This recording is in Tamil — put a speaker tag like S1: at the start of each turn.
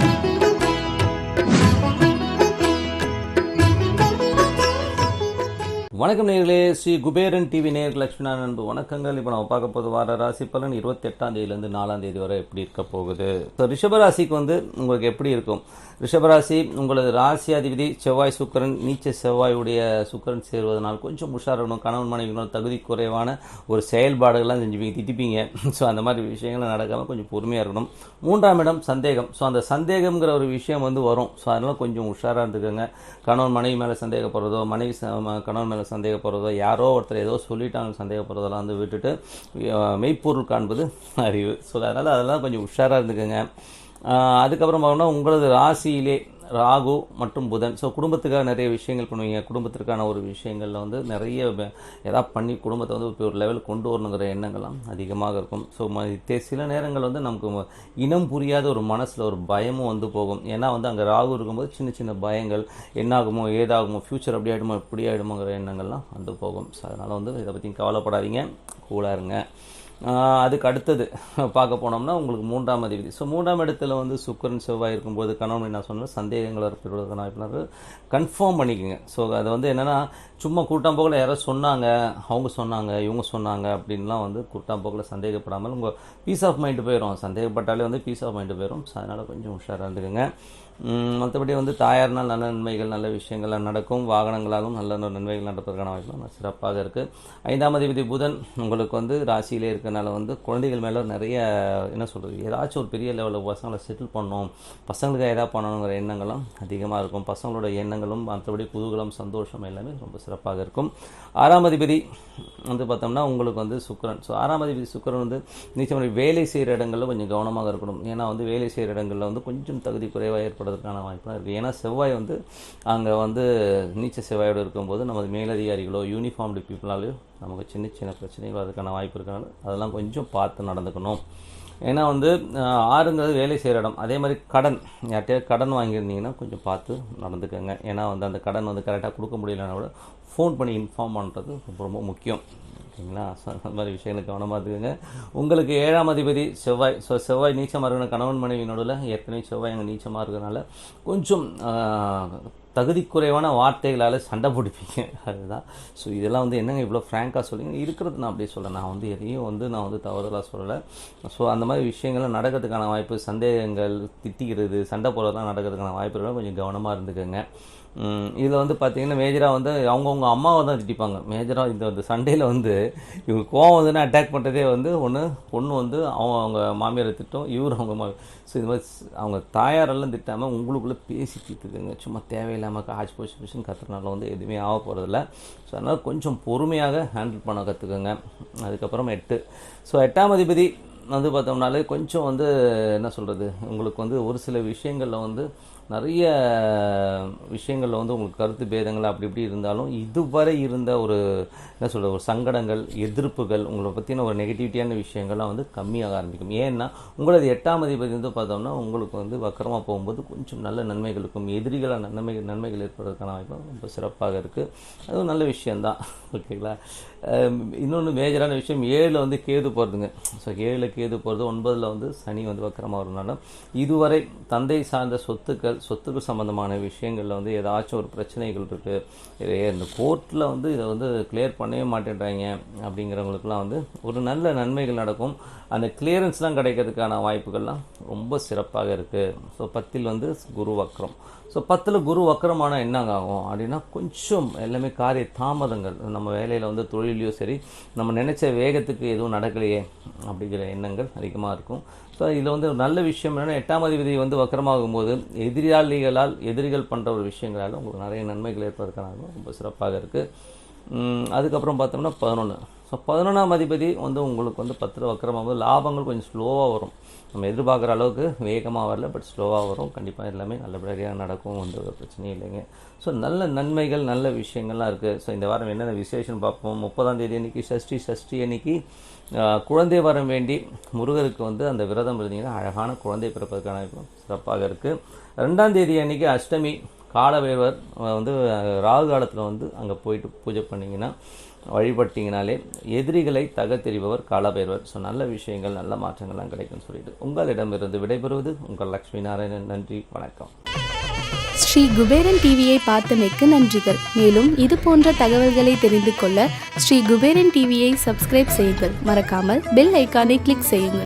S1: Thank you. வணக்கம் நேர்களே ஸ்ரீ குபேரன் டிவி நேயர் லட்சுமணா அன்பு வணக்கங்கள். இப்போ நம்ம பார்க்க போது வார ராசி பலன். இருபத்தி எட்டாம் தேதியிலேருந்து நாலாம் தேதி வரை எப்படி இருக்க போகுது? ஸோ ரிஷபராசிக்கு வந்து உங்களுக்கு எப்படி இருக்கும்? ரிஷபராசி உங்களது ராசி அதிபதி செவ்வாய் சுக்கரன் நீச்ச செவ்வாயுடைய சுக்கரன் சேருவதனால் கொஞ்சம் உஷாரணும் கணவன் மனைவிகளும் தகுதி குறைவான ஒரு செயல்பாடுகள்லாம் செஞ்சுப்பீங்க திட்டிப்பீங்க. ஸோ அந்த மாதிரி விஷயங்கள்லாம் நடக்காமல் கொஞ்சம் பொறுமையாக இருக்கணும். மூன்றாம் இடம் சந்தேகம். ஸோ அந்த சந்தேகம்ங்கிற ஒரு விஷயம் வந்து வரும். ஸோ அதனால் கொஞ்சம் உஷாராக இருந்துக்கோங்க. கணவன் மனைவி மேலே சந்தேகப்படுறதோ மனைவி கணவன் மேலே சந்தேகப்படுறதோ யாரோ ஒருத்தர் ஏதோ சொல்லிட்டாங்க சந்தேகப்படுறதெல்லாம் வந்து விட்டுட்டு மெய்ப்பொருள் காண்பது அறிவு. ஸோ அதனால் அதெல்லாம் கொஞ்சம் உஷாராக இருந்துக்கோங்க. அதுக்கப்புறம் பார்த்தோம்னா உங்களது ராசியிலே ராகு மற்றும் புதன். ஸோ குடும்பத்துக்காக நிறைய விஷயங்கள் பண்ணுவீங்க. குடும்பத்திற்கான ஒரு விஷயங்களில் வந்து நிறைய எதாவது பண்ணி குடும்பத்தை வந்து இப்போ ஒரு லெவல் கொண்டு வரணுங்கிற எண்ணங்கள்லாம் அதிகமாக இருக்கும். ஸோ சில நேரங்கள் வந்து நமக்கு இனம் புரியாத ஒரு மனசில் ஒரு பயமும் வந்து போகும். ஏன்னா வந்து அங்கே ராகு இருக்கும்போது சின்ன சின்ன பயங்கள் என்னாகுமோ ஏதாகுமோ ஃப்யூச்சர் அப்படி ஆகிடுமோ இப்படி ஆகிடுமோங்கிற எண்ணங்கள்லாம் வந்து போகும். ஸோ அதனால் வந்து இதை பற்றி கவலைப்படாதீங்க. கூலாக இருங்க. அதுக்கு அடுத்தது பார்க்க போனோம்னா உங்களுக்கு மூன்றாம் அதிபதி. ஸோ மூன்றாம் இடத்துல வந்து சுக்கரன் செவ்வாய் இருக்கும்போது கணவன் நான் சொன்னேன். சந்தேகங்கள் ஏற்படுவதற்கான வாய்ப்புனாரு கன்ஃபார்ம் பண்ணிக்கோங்க. ஸோ அது வந்து என்னென்னா சும்மா கூட்டாம்போக்கில் யாரோ சொன்னாங்க அவங்க சொன்னாங்க இவங்க சொன்னாங்க அப்படின்லாம் வந்து கூட்டாம்போக்கில் சந்தேகப்படாமல் உங்கள் பீஸ் ஆஃப் மைண்டு போயிடும் சந்தேகப்பட்டாலே வந்து பீஸ் ஆஃப் மைண்டு போயிடும் ஸோ அதனால் கொஞ்சம் உஷாராக இருந்துக்கோங்க. மற்றபடி வந்து தாயார்னால் நல்ல நன்மைகள் நல்ல விஷயங்கள் நடக்கும். வாகனங்களாலும் நல்ல நல்ல நன்மைகள் நடப்பதற்கான வாய்ப்பு சிறப்பாக இருக்குது ஐந்தாம் அதிபதி புதன் உங்களுக்கு வந்து ராசியிலே இருக்கிறனால வந்து குழந்தைகள் மேலே நிறைய என்ன சொல்கிறது ஏதாச்சும் ஒரு பெரிய லெவலில் பசங்களை செட்டில் பண்ணணும். பசங்களுக்கு எதாவது பண்ணணுங்கிற எண்ணங்களும் அதிகமாக இருக்கும். பசங்களோட எண்ணங்களும் மற்றபடி குதூகலம் சந்தோஷம் எல்லாமே ரொம்ப சிறப்பாக இருக்கும். ஆறாம் அதிபதி வந்து பார்த்தோம்னா உங்களுக்கு வந்து சுக்கிரன். ஸோ ஆறாம் அதிபதி சுக்கரன் வந்து நிச்சயம் வேலை செய்கிற இடங்களில் கொஞ்சம் கவனமாக இருக்கணும். ஏன்னா வந்து வேலை செய்கிற இடங்களில் வந்து கொஞ்சம் தகுதி குறைவாக ஏற்படும் ஏற்படுறதுக்கான வாய்ப்பாக இருக்குது. ஏன்னா செவ்வாய் வந்து அங்கே வந்து நீச்ச செவ்வாயோடு இருக்கும்போது நமது மேலதிகாரிகளோ யூனிஃபார்ம்டு பீப்புளாலேயோ நமக்கு சின்ன சின்ன பிரச்சனைகள் அதுக்கான வாய்ப்பு இருக்கிறனால அதெல்லாம் கொஞ்சம் பார்த்து நடந்துக்கணும். ஏன்னா வந்து ஆறுங்கிறது வேலை செய்கிற இடம். அதே மாதிரி கடன். யார்கிட்டயாவது கடன் வாங்கியிருந்தீங்கன்னா கொஞ்சம் பார்த்து நடந்துக்கோங்க. ஏன்னா வந்து அந்த கடன் வந்து கரெக்டாக கொடுக்க முடியலன்னா கூட ஃபோன் பண்ணி இன்ஃபார்ம் பண்ணுறது ரொம்ப ரொம்ப முக்கியம். ஓகேங்களா ஸோ அந்த மாதிரி விஷயங்களை கவனமாக இருக்குங்க உங்களுக்கு ஏழாம் அதிபதி செவ்வாய் ஸோ செவ்வாய் நீச்சமாக இருக்கிற கணவன் மனைவி நடுவில் ஏற்கனவே செவ்வாய் அங்கே நீச்சமாக இருக்கிறனால கொஞ்சம் தகுதி குறைவான வார்த்தைகளால் சண்டை பிடிப்பீங்க அதுதான். ஸோ இதெல்லாம் வந்து என்னங்க இவ்வளோ ஃப்ராங்காக சொல்லுங்க இருக்கிறது நான் அப்படியே சொல்கிறேன் நான் வந்து எதையும் வந்து நான் வந்து தவறுதலாக சொல்லலை. ஸோ அந்த மாதிரி விஷயங்கள்லாம் நடக்கிறதுக்கான வாய்ப்பு சந்தேகங்கள் திட்டிக்கிறது சண்டை போடுறதுலாம் நடக்கிறதுக்கான வாய்ப்புகள் கொஞ்சம் கவனமாக இருந்துக்கோங்க. இதில் வந்து பார்த்தீங்கன்னா மேஜராக வந்து அவங்கவுங்க அம்மாவை தான் திட்டிப்பாங்க. மேஜராக இந்த இந்த சண்டையில் வந்து இவங்க கோவம் வந்துன்னா அட்டாக் பண்ணுறதே வந்து ஒன்று பொண்ணு வந்து அவங்க அவங்க மாமியாரை திட்டம் இவர் அவங்க மா ஸோ இது மாதிரி அவங்க தாயாரெல்லாம் திட்டாமல் உங்களுக்குள்ளே பேசி திட்டுதுங்க சும்மா தேவையில்லாமல் காய்ச்சி போச்சு போச்சுன்னு கத்துறதுனால வந்து எதுவுமே ஆக போகிறதில்ல ஸோ அதனால் கொஞ்சம் பொறுமையாக ஹேண்டில் பண்ண கற்றுக்குங்க அதுக்கப்புறம் எட்டு ஸோ எட்டாம் அதிபதி வந்து பார்த்தோம்னாலே கொஞ்சம் வந்து என்ன சொல்கிறது உங்களுக்கு வந்து ஒரு சில விஷயங்களில் வந்து நிறைய விஷயங்களில் வந்து உங்களுக்கு கருத்து பேதங்கள் அப்படி இப்படி இருந்தாலும் இதுவரை இருந்த ஒரு என்ன சொல்கிறது ஒரு சங்கடங்கள் எதிர்ப்புகள் உங்களை பற்றின ஒரு நெகட்டிவிட்டியான விஷயங்கள்லாம் வந்து கம்மியாக ஆரம்பிக்கும். ஏன்னா உங்களது எட்டாம் அதிபதி வந்து பார்த்தோம்னா உங்களுக்கு வந்து வக்கரமாக போகும்போது கொஞ்சம் நல்ல நன்மைகள் இருக்கும் எதிரிகளாக நன்மைகள் நன்மைகள் ஏற்படுறதுக்கான வாய்ப்பு ரொம்ப சிறப்பாக இருக்குது அதுவும் நல்ல விஷயந்தான் ஓகேங்களா? இன்னொன்று மேஜரான விஷயம் ஏழில் வந்து கேது போகிறதுங்க ஸோ ஏழில் கேது போகிறது ஒன்பதில் வந்து சனி வந்து வக்கரமாக வரனால இதுவரை தந்தை சார்ந்த சொத்துக்கள் சொத்துக்கள் சம்மந்தமான விஷயங்களில் வந்து ஏதாச்சும் ஒரு பிரச்சனைகள் இருக்குது இந்த கோர்ட்டில் வந்து இதை வந்து கிளியர் பண்ணவே மாட்டேன்றாங்க அப்படிங்கிறவங்களுக்குலாம் வந்து ஒரு நல்ல நன்மைகள் நடக்கும். அந்த கிளியரன்ஸ்லாம் கிடைக்கிறதுக்கான வாய்ப்புகள்லாம் ரொம்ப சிறப்பாக இருக்குது ஸோ பத்தில் வந்து குரு வக்ரம். ஸோ பத்தில் குரு வக்கரமான என்னங்க ஆகும் அப்படின்னா கொஞ்சம் எல்லாமே காரிய தாமதங்கள். நம்ம வேலையில் வந்து தொழிலையோ சரி நம்ம நினச்ச வேகத்துக்கு எதுவும் நடக்கலையே அப்படிங்கிற எண்ணங்கள் அதிகமாக இருக்கும். ஸோ இதில் வந்து ஒரு நல்ல விஷயம் என்னென்னா எட்டாம் அதிபதி வந்து வக்கரமாகும் போது எதிராளிகளால் எதிரிகள் பண்ணுற ஒரு விஷயங்களால் உங்களுக்கு நிறைய நன்மைகள் ஏற்படுறதுக்கான ரொம்ப சிறப்பாக இருக்குது அதுக்கப்புறம் பார்த்தோம்னா பதினொன்று ஸோ பதினொன்றாம் அதிபதி வந்து உங்களுக்கு வந்து பத்தில் வக்கரமாகும் லாபங்கள் கொஞ்சம் ஸ்லோவாக வரும். நம்ம எதிர்பார்க்குற அளவுக்கு வேகமாக வரல பட் ஸ்லோவாக வரும். கண்டிப்பாக எல்லாமே நல்லபடியாக நடக்கும் வந்து ஒரு பிரச்சனையும் இல்லைங்க. ஸோ நல்ல நன்மைகள் நல்ல விஷயங்கள்லாம் இருக்குது ஸோ இந்த வாரம் என்னென்ன விசேஷம் பார்ப்போம். முப்பதாம் தேதி அன்னைக்கு சஷ்டி சஷ்டி அன்னைக்கு குழந்தை வரம் வேண்டி முருகருக்கு வந்து அந்த விரதம் இருந்தீங்கன்னா அழகான குழந்தை பிறப்பதற்கான சிறப்பாக இருக்குது ரெண்டாம் தேதி அன்னைக்கு அஷ்டமி காலவேவர் வந்து ராகு காலத்தில் வந்து அங்கே போயிட்டு பூஜை பண்ணிங்கன்னா வழிபட்டீங்கனாலே எதிரிகளை தகத்தெறிபவர் காலபைரவர். ஸோ நல்ல விஷயங்கள் நல்ல மாற்றங்கள்லாம் கிடைக்கும்னு சொல்லிட்டு உங்களிடமிருந்து விடைபெறுவது உங்கள் லக்ஷ்மி நாராயணன். நன்றி வணக்கம்.
S2: ஸ்ரீ குபேரன் டிவியை பார்த்தமைக்கு நன்றிகள். மேலும் இது போன்ற தகவல்களை தெரிந்து கொள்ள ஸ்ரீ குபேரன் டிவியை சப்ஸ்கிரைப் செய்யுங்கள். மறக்காமல் பெல் ஐக்கானை கிளிக் செய்யுங்கள்.